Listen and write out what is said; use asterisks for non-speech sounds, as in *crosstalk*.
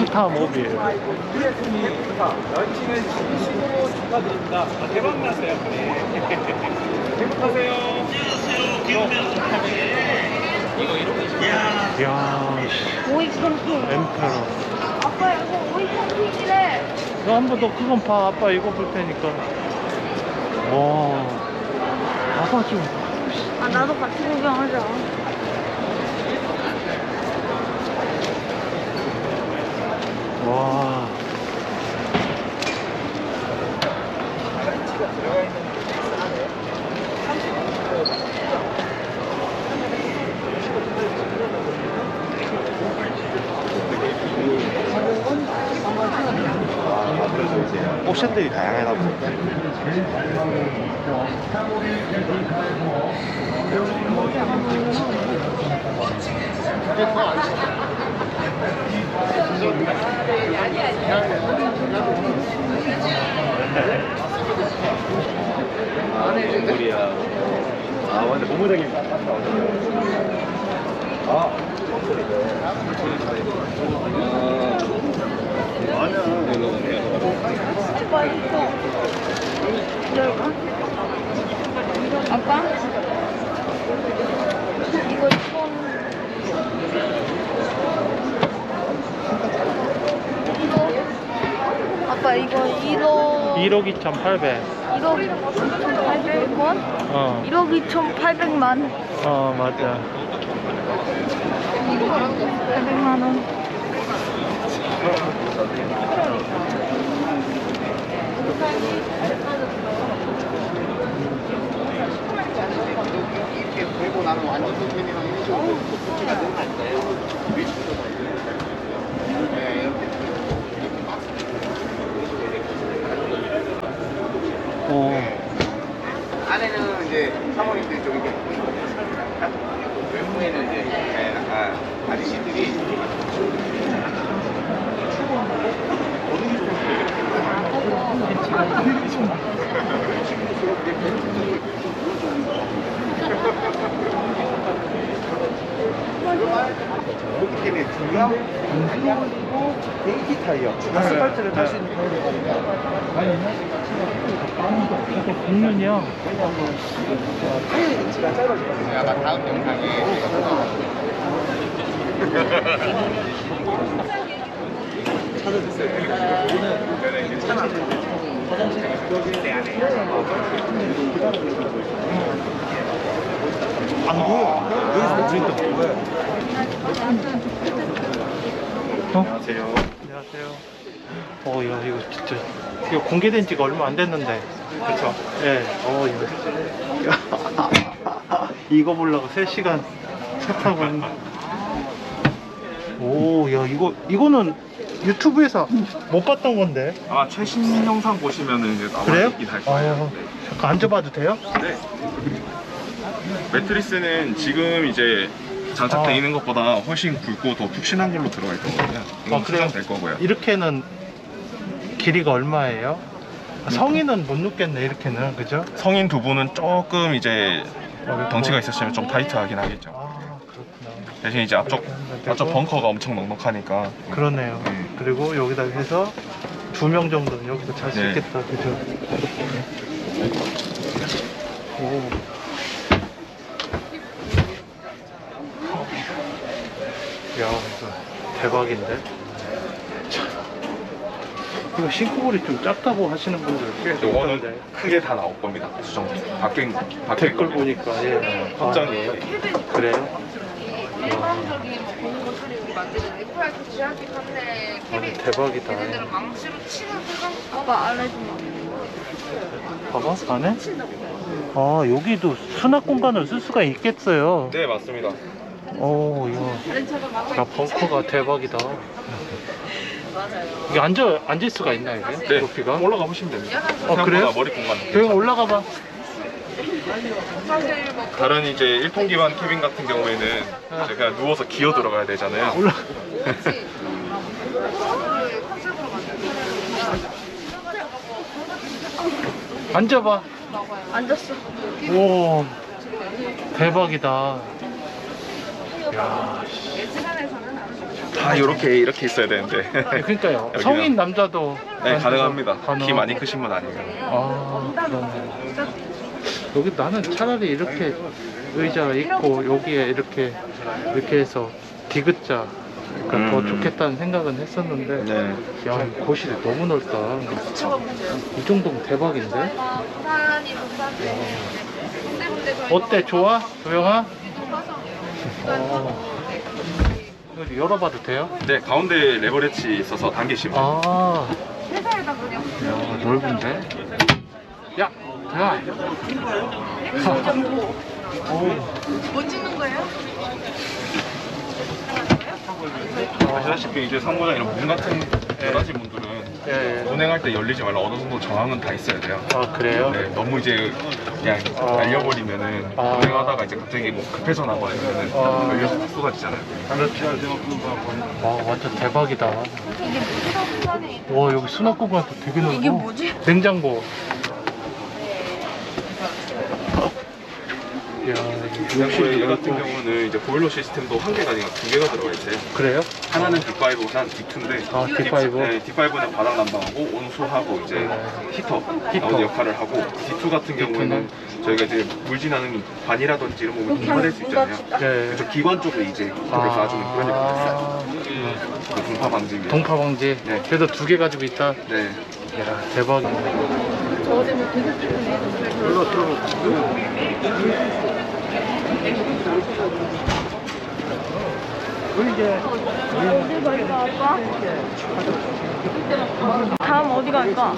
스타 몹이에요. 런칭은 진심으로 축하드립니다. 아, 대박 났어요. 행복하세요. 이야, 씨, 오이 캠핑. 엠페로. 아빠 이거 오이 캠핑이래. 너 한 번 더 그건 봐. 아빠 이거 볼 테니까. 와. 아빠 좀. 아 나도 같이 구경하자. 옵션들이 다양하다 보니까 아 근데 고무장이 아. 열까? 아빠? 이거 이건 이거 아빠 이거 1억 1억 2,800. 1억 2,800원? 어. 1억 2,800만 어, 맞아. 800만 원. 어. 안에는 이제 사모님들 쪽이고 외부에는 이제 예, 아, 아저씨들이 그렇기 *laughs* 때문에 중앙 그리고 데이티 타이어 아스팔트를 탈 수 있는 이거 국면이야. 타이어 인치가 짧아지거든요. 아마 다음 영상에 안 보여 여기서 보인다 보여 어? 안녕하세요 안녕하세요. 어, 야, 이거 진짜. 이거 공개된 지가 얼마 안 됐는데. 그렇죠 예. 어, 이거. *laughs* 이거 보려고 3시간 차 타고 했는데. 오, 야, 이거, 이거는 유튜브에서 못 봤던 건데. 아 최신 영상 보시면은 이제 나와 그래요? 있긴 할 거예요. 어, 잠깐 앉아봐도 돼요? 네. 매트리스는 지금 이제 장착돼 아. 있는 것보다 훨씬 굵고 더 푹신한 걸로 들어가 있거든요. 이건 아, 그래요? 될 거고요. 이렇게는 길이가 얼마예요? 아, 성인은 못 눕겠네, 이렇게는. 그죠? 성인 두 분은 조금 이제 어, 덩치가 있으시면 좀 타이트하긴 하겠죠. 아, 그렇구나. 대신 이제 앞쪽 앞쪽 벙커가 엄청 넉넉하니까 그러네요. 네. 그리고 여기다 해서 두 명 정도는 여기서 잘 수 네. 있겠다. 그죠? 오. 야, 이거 대박인데? 참. 이거 싱크볼이 좀 작다고 하시는 분들 꽤 있던데. 요거는 크게 다 나올 겁니다. 수정 바뀐 바뀐 댓글 겁니다. 보니까 예. 확정이에요. 아, 그래요? 일반적인 공구들이 우리 만드는 FRT GRP 판넬 아, 캐비 대박이다. 얘네들은 망치로 치는 순간 아빠 알려주마. 봐봐, 안에? 아, 여기도 수납 공간을 쓸 수가 있겠어요. 네 맞습니다. 오, 이거. 야, 벙커가 대박이다. 이게 앉아, 앉을 수가 있나, 이게? 네 높이가? 올라가 보시면 됩니다. 어, 그래요? 생각보다 머리 공간 조용 올라가 봐. 다른 이제 1통 기반 캐빈 같은 경우에는 이제 그냥 누워서 기어 들어가야 되잖아요. 올라. 컨셉으로 *laughs* 만드는 앉아봐. 앉았어. 오, 대박이다. 다 이렇게 이렇게 있어야 되는데. 그러니까요. *laughs* 여기는- 성인 남자도 네 가능합니다. 가능. 키 많이 크신 분 아니면. 아, 그러네. 여기 나는 차라리 이렇게 의자 있고 여기에 이렇게 이렇게 해서 디귿자 그러니까 더 음. 좋겠다는 생각은 했었는데 네. 야, 이 거실이 너무 넓다. 이 정도면 대박인데? 근데 저희 어때? 좋아? 조영아? 어. 이거 열어봐도 돼요? 네 가운데 레버리지 있어서 당기시면. 아, 회사에다 그냥 야, 넓은데? 야, 야. 뭐 찍는 거예요? 아시다시피 이제 상무장이나 문 같은 여러 가지 분들은 예, 예. 운행할 때 열리지 말라 어느 정도 정황은 다 있어야 돼요. 아, 그래요? 네, 너무 이제 그냥 아. 날려버리면은 아. 운행하다가 이제 갑자기 뭐 급해서 나버리면은 아. 열려서 다 쏟아지잖아요. 와, 완전 대박이다. 와, 여기 수납 공간도 되게 넓어. 이게 뭐지? 냉장고. 이야, 욕실이 얘 같은 넓고. 경우는 이제 보일러 시스템도 한 개가 아니라 두 개가 들어가 있어요. 그래요? 하나는 D5, 하나는 D2인데 아, D5? 네, D5는 바닥 난방하고 온수하고 이제 히터, 히터. 나오는 역할을 하고 D2 같은 경우는 저희가 이제 물 지나는 관이라든지 이런 부분 분파될 수 있잖아요. 예. 그래서 기관 쪽에 이제 히터를 쏴주는 그런 역할을. 아, 그 분파 방지 위해. 동파 방지. 네. 그래도 두개 가지고 있다. 네. 야, 대박이네. 어 디 갈까, 아빠? 다음 어디 갈까?